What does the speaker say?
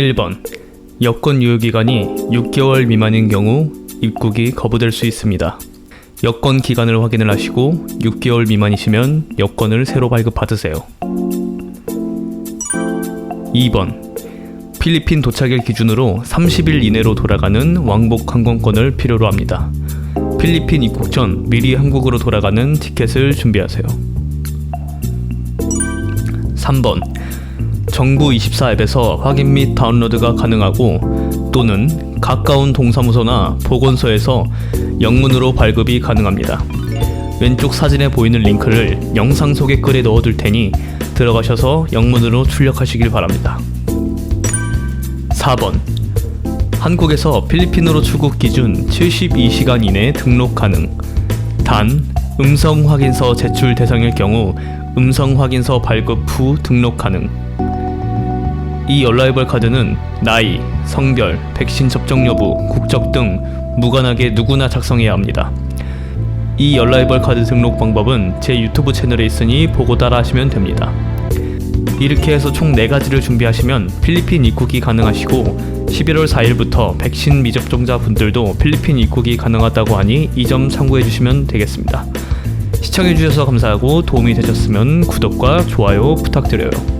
1번 여권 유효 기간이 6개월 미만인 경우 입국이 거부될 수 있습니다. 여권 기간을 확인을 하시고 6개월 미만이시면 여권을 새로 발급받으세요. 2번 필리핀 도착일 기준으로 30일 이내로 돌아가는 왕복 항공권을 필요로 합니다. 필리핀 입국 전 미리 한국으로 돌아가는 티켓을 준비하세요. 3번 정부 24 앱에서 확인 및 다운로드가 가능하고 또는 가까운 동사무소나 보건소에서 영문으로 발급이 가능합니다. 왼쪽 사진에 보이는 링크를 영상 소개 글에 넣어둘 테니 들어가셔서 영문으로 출력하시길 바랍니다. 4번 한국에서 필리핀으로 출국 기준 72시간 이내 등록 가능. 단 음성 확인서 제출 대상일 경우 음성 확인서 발급 후 등록 가능. 이 얼라이벌 카드는 나이, 성별, 백신 접종 여부, 국적 등 무관하게 누구나 작성해야 합니다. 이 얼라이벌 카드 등록 방법은 제 유튜브 채널에 있으니 보고 따라 하시면 됩니다. 이렇게 해서 총 4가지를 준비하시면 필리핀 입국이 가능하시고 11월 4일부터 백신 미접종자 분들도 필리핀 입국이 가능하다고 하니 이 점 참고해 주시면 되겠습니다. 시청해 주셔서 감사하고 도움이 되셨으면 구독과 좋아요 부탁드려요.